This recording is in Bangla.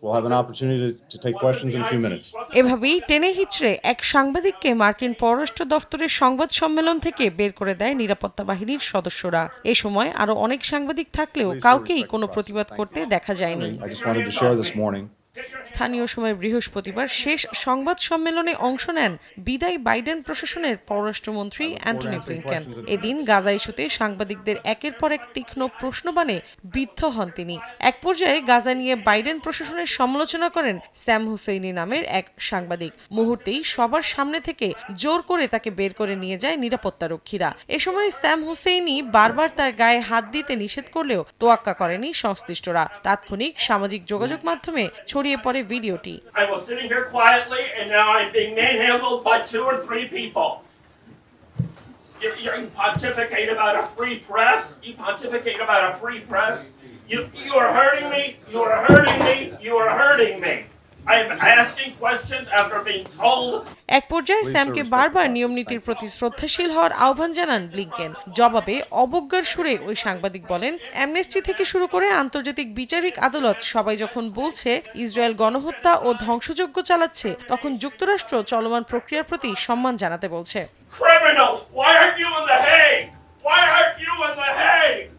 We'll have an opportunity to, to take questions in a few minutes. এভাবেই টেনে হিচড়ে এক সাংবাদিককে মার্কিন পররাষ্ট্র দফতরের সংবাদ সম্মেলন থেকে বের করে দেয় নিরাপত্তা বাহিনীর সদস্যরা। এ সময় আরও অনেক সাংবাদিক থাকলেও কাউকেই কোনো প্রতিবাদ করতে দেখা যায়নি। স্থানীয় সময় বৃহস্পতিবার শেষ সংবাদ সম্মেলনে অংশ নেন বিদায়ী বাইডেন প্রশাসনের পররাষ্ট্রমন্ত্রী অ্যান্টনি ব্লিংকেন। এদিন গাজা ইস্যুতে সাংবাদিকদের একের পর এক তীক্ষ্ণ প্রশ্নবাণে বিদ্ধ হন তিনি। এক পর্যায়ে গাজা নিয়ে বাইডেন প্রশাসনের সমালোচনা করেন স্যাম হুসেইনি নামের এক সাংবাদিক। মুহূর্তেই সবার সামনে থেকে জোর করে তাকে বের করে নিয়ে যায় নিরাপত্তারক্ষীরা। এ সময় স্যাম হুসেইনি বারবার তার গায়ে হাত দিতে নিষেধ করলেও তোয়াক্কা করেনি সংশ্লিষ্টরা। তাৎক্ষণিক সামাজিক যোগাযোগ মাধ্যমে ছড়িয়ে পড়ে ভিডিওটি I was sitting here quietly, and now I'm being manhandled by two or three people. You, you pontificate about a free press. You pontificate about a free press. You, you are hurting me. You are hurting me. এক পর্যায়ে স্যামকে বারবার নিয়ম নীতির প্রতি শ্রদ্ধাশীল হওয়ার আহ্বান জানান ব্লিংকেন জবাবে অবজ্ঞার সুরে ওই সাংবাদিক বলেন অ্যামনেস্টি থেকে শুরু করে আন্তর্জাতিক বিচারিক আদালত সবাই যখন বলছে ইসরায়েল গণহত্যা ও ধ্বংসযজ্ঞ চালাচ্ছে তখন যুক্তরাষ্ট্র চলমান প্রক্রিয়ার প্রতি সম্মান জানাতে বলছে criminal. Why aren't you in the Hague? Why aren't you in the Hague?